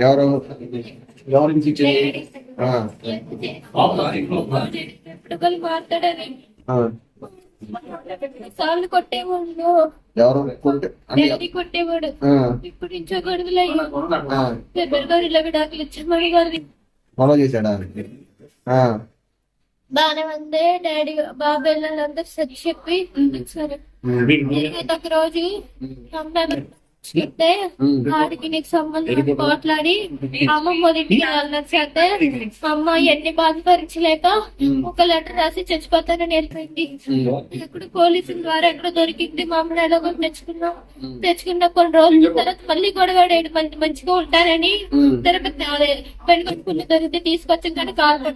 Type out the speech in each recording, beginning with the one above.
ఎవరు? ఎవరు? ఇచ్చింది. సార్లు కొట్టేవాళ్ళు. ఎవరు? కొట్టే కొట్టేవాడు? ఇప్పుడు ఇంచో పెద్దలు గారు ఇలా విడాకులు ఇచ్చామని గారు ఫాలో చేశాడా? ఆ, బాగానే ఉంది. డాడీ బాబు వెళ్ళాలందరూ సరి చెప్పి సరే. ఒక రోజు చెప్తే ఆడికి నీకు సంబంధం మాట్లాడి అమ్మమ్మ వాళ్ళ ఇంటికి వెళ్ళాలని చేస్తే అమ్మ ఎన్ని బాధ భరించలేక ఒక లెటర్ రాసి చచ్చిపోతానని వెళ్ళిపోయింది. ఇప్పుడు పోలీసుల ద్వారా ఎక్కడ దొరికింది. మా అమ్మని ఎలాగో తెచ్చుకున్నాం. తెచ్చుకున్న కొన్ని రోజుల తర్వాత మళ్ళీ గొడవ ఏడు మంది మంచిగా ఉంటానని తిరుపతి పెళ్ళి దొరికితే తీసుకొచ్చాం కానీ కాదు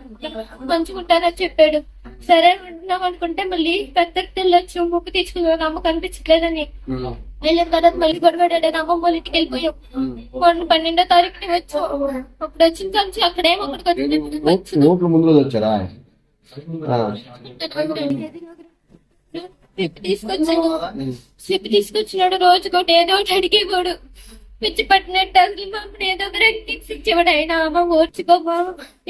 మంచిగా ఉంటానని చెప్పాడు. సరే ఉంటున్నాం అనుకుంటే మళ్ళీ పెద్ద వెళ్ళొచ్చు ముక్కు తీసుకున్నాం అమ్మ కనిపించట్లేదని వెళ్ళిన తర్వాత మళ్ళీ గొడవ అమ్మమ్మ వాళ్ళ ఇంటికి వెళ్ళిపోయాం. మొన్న పన్నెండో తారీఖుని వచ్చాం. అప్పుడు వచ్చిన కానీ అక్కడేమో అక్కడికి ఓట్లు ముందు రోజు వచ్చారా? చెప్పి చెప్పి తీసుకొచ్చినాడు రోజుకోటి ఏదో ఒకటి అడిగేవాడు. పిచ్చి పట్టినట్టు అసలు మా అమ్మని ఏదో ఒక రెక్టిక్స్ ఇచ్చేవాడు. అయినా అమ్మ ఓర్చుకోమా?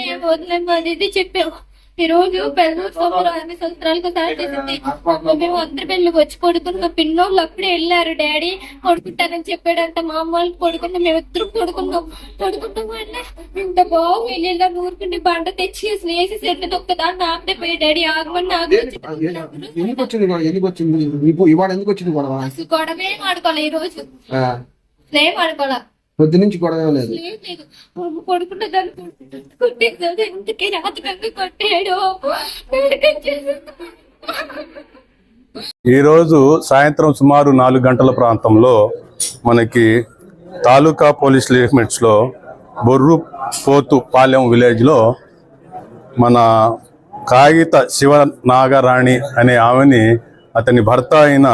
ఏం వదిలేము అది ఇది చెప్పాము ఈ రోజు పెళ్ళి అరవై సంవత్సరాలకు సార్ చేసింది. అమ్మ మేము అందరి పెళ్ళికి వచ్చి పడుకున్న పిన్నోళ్ళు అప్పుడే వెళ్ళారు డాడీ. పడుకుంటానని చెప్పాడంట. మా అమ్మ వాళ్ళు పడుకున్నాం మేము ఇద్దరు పడుకున్నాం పడుకుంటాం అంటే ఇంత బాగు వెళ్ళి ఊరుకుంటే బండ తెచ్చి వేసి సెట్ దొక్కదాన్ని ఆపడే పోయి డాడీ ఆగమని ఎందుకు వచ్చింది గొడవ? ఎందుకు వచ్చింది? ఇప్పుడు ఇవాళ ఎందుకు వచ్చింది గొడవ? ఆడుకోవాలి ఈ రోజు ఏం ఆడుకోవాలా? పొద్దు నుంచి గొడవ లేదు దాన్ని కొట్టేసాడు కొట్టాడు. ఈరోజు సాయంత్రం సుమారు నాలుగు గంటల ప్రాంతంలో మనకి తాలూకా పోలీస్ లిమిట్స్లో బొర్రు పోతు పాలెం విలేజ్లో మన కాగిత శివనాగరాణి అనే ఆమెని అతని భర్త అయిన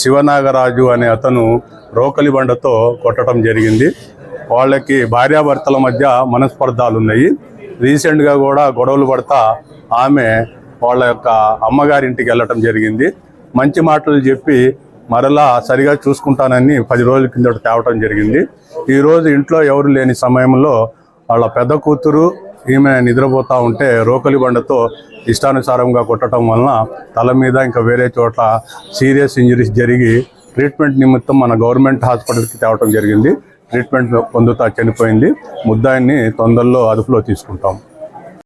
శివనాగరాజు అనే అతను రోకలి బండతో కొట్టడం జరిగింది. వాళ్ళకి భార్యాభర్తల మధ్య మనస్పర్ధాలు ఉన్నాయి రీసెంట్గా కూడా గొడవలు పడతా ఆమె వాళ్ళ యొక్క అమ్మగారింటికి వెళ్ళటం జరిగింది. మంచి మాటలు చెప్పి మరలా సరిగా చూసుకుంటానని పది రోజుల కిందట తేవటం జరిగింది. ఈరోజు ఇంట్లో ఎవరు లేని సమయంలో వాళ్ళ పెద్ద కూతురు ఈమె నిద్రపోతూ ఉంటే రోకలి బండతో ఇష్టానుసారంగా కొట్టడం వలన తల మీద ఇంకా వేరే చోట్ల సీరియస్ ఇంజరీస్ జరిగి ట్రీట్మెంట్ నిమిత్తం మన గవర్నమెంట్ హాస్పిటల్కి తేవటం జరిగింది. ట్రీట్మెంట్ పొందుతా చనిపోయింది. ముద్దాయిని తొందరలో అదుపులో తీసుకుంటాం.